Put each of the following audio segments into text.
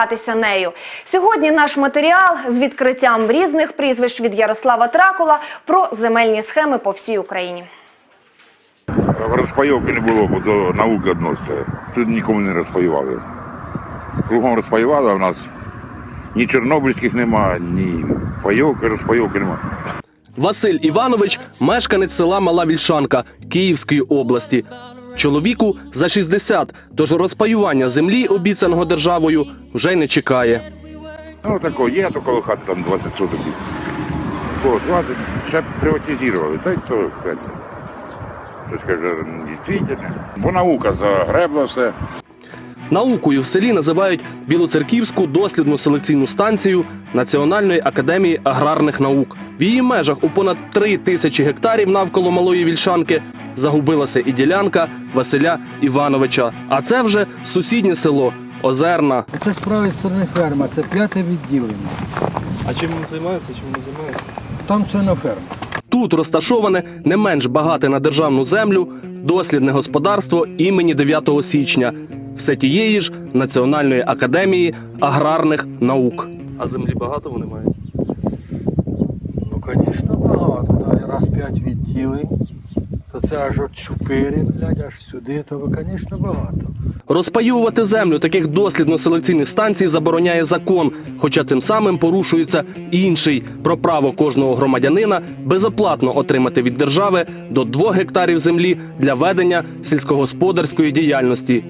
скористатися нею. Сьогодні наш матеріал з відкриттям різних прізвищ від Ярослава Тракула про земельні схеми по всій Україні. Розпайовки не було, бо до науки відноситься. Тут нікому не розпаювали. Кругом розпаювали, а в нас ні чорнобильських нема, ні пайовки, розпайовки нема. Василь Іванович мешканець села Мала Вільшанка Київської області. Чоловіку за 60, тож розпаювання землі, обіцяного державою, вже й не чекає. Ну тако, є, то коло хати там 20 соток. Коло 20, ще приватизували, та й то хай. Що каже, дійсно. Бо наука загребла все. Наукою в селі називають Білоцерківську дослідну селекційну станцію Національної академії аграрних наук. В її межах у понад три тисячі гектарів навколо малої вільшанки загубилася і ділянка Василя Івановича. А це вже сусіднє село Озерна. Це з правої сторони ферма, це п'яте відділення. А чим він займається? Чим не займається? Там свиноферма. Тут розташоване не менш багате на державну землю дослідне господарство імені 9 січня, все тієї ж Національної академії аграрних наук. А землі багато вони мають. Ну, звісно, багато. Та раз п'ять відділень, то це аж от чупири, блядь, аж сюди, то, звісно, багато. Розпаювати землю таких дослідно-селекційних станцій забороняє закон, хоча цим самим порушується інший про право кожного громадянина безоплатно отримати від держави до 2 гектарів землі для ведення сільськогосподарської діяльності.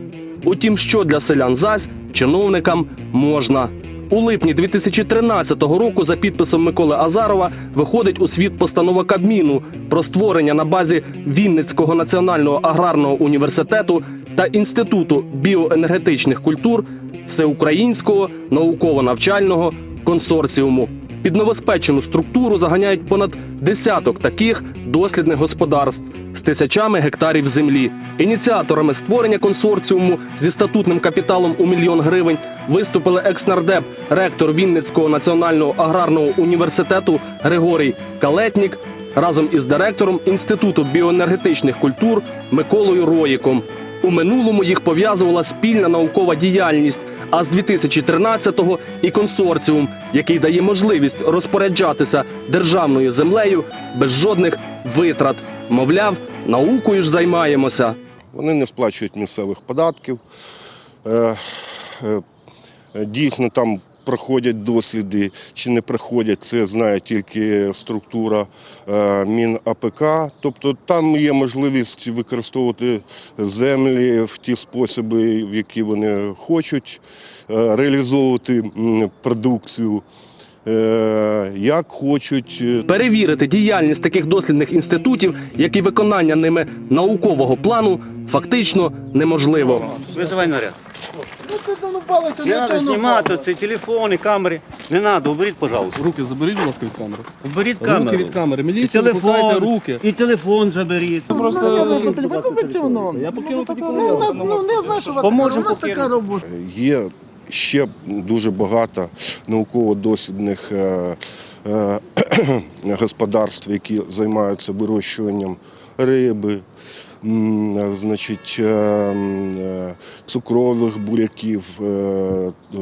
Утім, що для селян зась чиновникам можна. У липні 2013 року за підписом Миколи Азарова виходить у світ постанова Кабміну про створення на базі Вінницького національного аграрного університету та інституту біоенергетичних культур всеукраїнського науково-навчального консорціуму. Під новоспечену структуру заганяють понад десяток таких дослідних господарств з тисячами гектарів землі. Ініціаторами створення консорціуму зі статутним капіталом у мільйон гривень виступили екснардеп, ректор Вінницького національного аграрного університету Григорій Калетнік разом із директором Інституту біоенергетичних культур Миколою Роїком. У минулому їх пов'язувала спільна наукова діяльність. А з 2013-го і консорціум, який дає можливість розпоряджатися державною землею без жодних витрат. Мовляв, наукою ж займаємося. Вони не сплачують місцевих податків. Е, е, Дійсно, там проходять досліди чи не проходять, це знає тільки структура е, МінАПК. Тобто там є можливість використовувати землі в ті способи, в які вони хочуть, е, реалізовувати продукцію, е, як хочуть. Перевірити діяльність таких дослідних інститутів, як і виконання ними наукового плану, фактично неможливо. Визивай наряд. Не треба знімати ці телефони, камери. Не треба, уберіть, пожалуйста. Руки заберіть, будь ласка, від камери. Уберіть камеру. камери. І телефон, і телефон заберіть. Я покинув тоді, Поможемо покинути. Є ще дуже багато науково-дослідних е, е, господарств, які займаються вирощуванням риби, значить, е, е, цукрових буряків, е, е,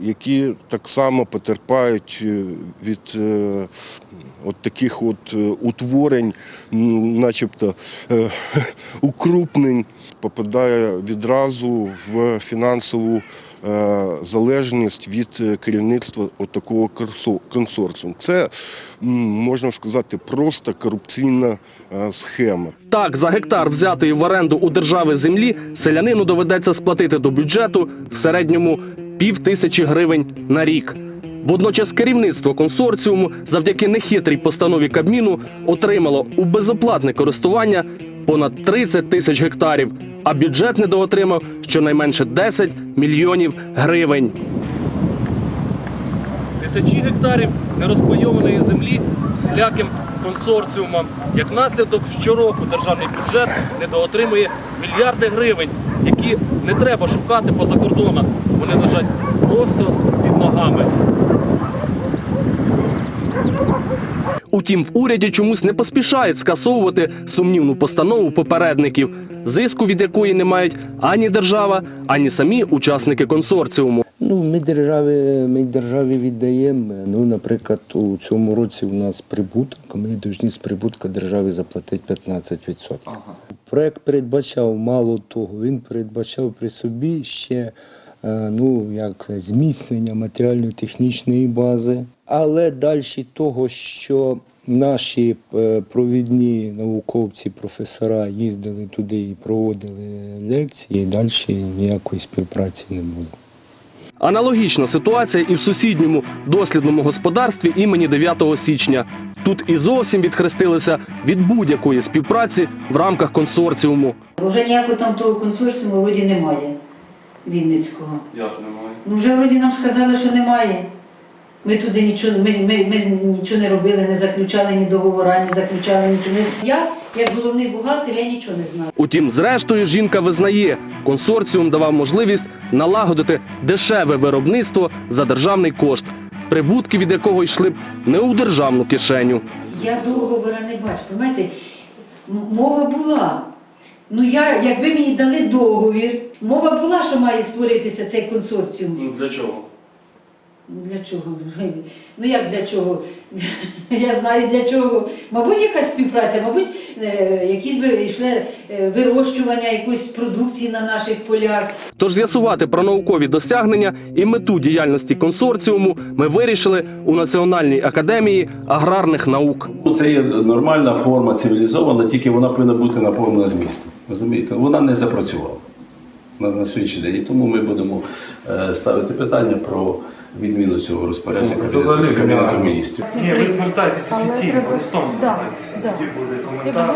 які так само потерпають е, від е, от таких от е, утворень, начебто е, укрупнень, попадає відразу в фінансову е, залежність від е, керівництва такого консо- консорціуму. Це можна сказати просто корупційна е, схема. Так, за гектар взятої в оренду у держави землі селянину доведеться сплатити до бюджету в середньому пів тисячі гривень на рік. Водночас керівництво консорціуму завдяки нехитрій постанові Кабміну отримало у безоплатне користування понад 30 тисяч гектарів, а бюджет недоотримав щонайменше 10 мільйонів гривень. Тисячі гектарів нерозпайованої землі всіляким консорціумам. Як наслідок, щороку державний бюджет недоотримує мільярди гривень, які не треба шукати поза кордонах. Вони лежать просто під ногами. Утім, в уряді чомусь не поспішають скасовувати сумнівну постанову попередників, зиску від якої не мають ані держава, ані самі учасники консорціуму. Ну, ми державі, ми державі віддаємо. Ну, наприклад, у цьому році у нас прибуток, ми повинні з прибутка державі заплатити 15%. Проект передбачав мало того, він передбачав при собі ще е, ну, як зміцнення матеріально-технічної бази. Але далі того, що наші е, провідні науковці, професора їздили туди і проводили лекції, далі ніякої співпраці не було. Аналогічна ситуація і в сусідньому дослідному господарстві імені 9 січня. Тут і зовсім відхрестилися від будь-якої співпраці в рамках консорціуму. Вже ніякого там того консорціуму вроді немає Вінницького. Як немає? Ну вже вроді нам сказали, що немає. Ми туди нічого, ми, ми, ми нічого не робили, не заключали ні договора, ні заключали нічого. Я, як головний бухгалтер, я нічого не знаю. Утім, зрештою, жінка визнає, консорціум давав можливість налагодити дешеве виробництво за державний кошт, прибутки від якого йшли б не у державну кишеню. Я договора не бачу. Понимаєте, мова була. Ну я, якби мені дали договір, мова була, що має створитися цей консорціум. Для чого? Ну, Для чого? Ну як для чого? Я знаю для чого. Мабуть, якась співпраця, мабуть, е, якісь би йшли е, вирощування якоїсь продукції на наших полях. Тож з'ясувати про наукові досягнення і мету діяльності консорціуму ми вирішили у Національній академії аграрних наук. Ну, Це є нормальна форма, цивілізована, тільки вона повинна бути наповнена змістом. Розумієте? Вона не запрацювала на, на сьогоднішній день. І тому ми будемо е, ставити питання про відміну цього розпорядження Кабінету, Кабінету міністрів. Ні, ви звертайтесь офіційно, листом звертайтеся, буде коментар.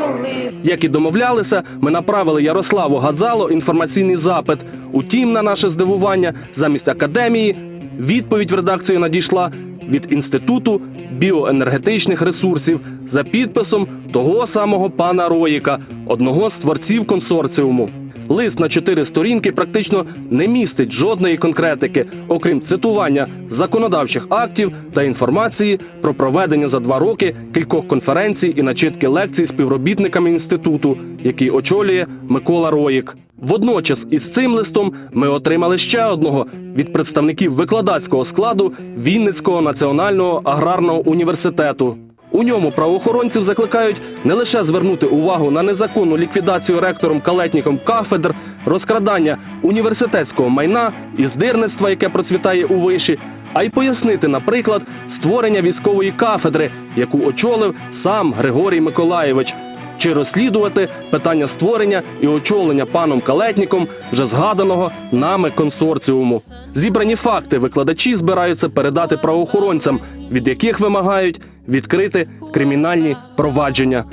Як і домовлялися, ми направили Ярославу Гадзало інформаційний запит. Утім, на наше здивування, замість академії відповідь в редакцію надійшла від інституту біоенергетичних ресурсів за підписом того самого пана Роїка, одного з творців консорціуму. Лист на чотири сторінки практично не містить жодної конкретики, окрім цитування законодавчих актів та інформації про проведення за два роки кількох конференцій і начитки лекцій співробітниками інституту, який очолює Микола Роїк. Водночас із цим листом ми отримали ще одного від представників викладацького складу Вінницького національного аграрного університету. У ньому правоохоронців закликають не лише звернути увагу на незаконну ліквідацію ректором калетніком кафедр, розкрадання університетського майна і здирництва, яке процвітає у виші, а й пояснити, наприклад, створення військової кафедри, яку очолив сам Григорій Миколаєвич, чи розслідувати питання створення і очолення паном Калетніком вже згаданого нами консорціуму. Зібрані факти викладачі збираються передати правоохоронцям, від яких вимагають відкрити кримінальні провадження.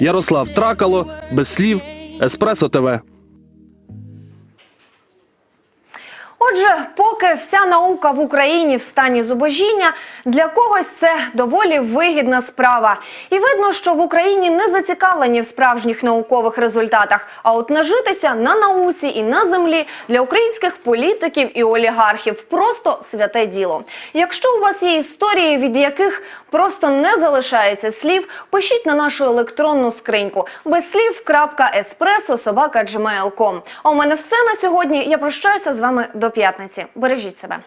Ярослав Тракало, без слів, Еспресо ТВ. Отже, поки вся наука в Україні в стані зубожіння, для когось це доволі вигідна справа. І видно, що в Україні не зацікавлені в справжніх наукових результатах. А от нажитися на науці і на землі для українських політиків і олігархів просто святе діло. Якщо у вас є історії, від яких просто не залишається слів, пишіть на нашу електронну скриньку безслів.еспресо.gmail.com. А у мене все на сьогодні. Я прощаюся з вами до п'ятниці. Бережіть себе.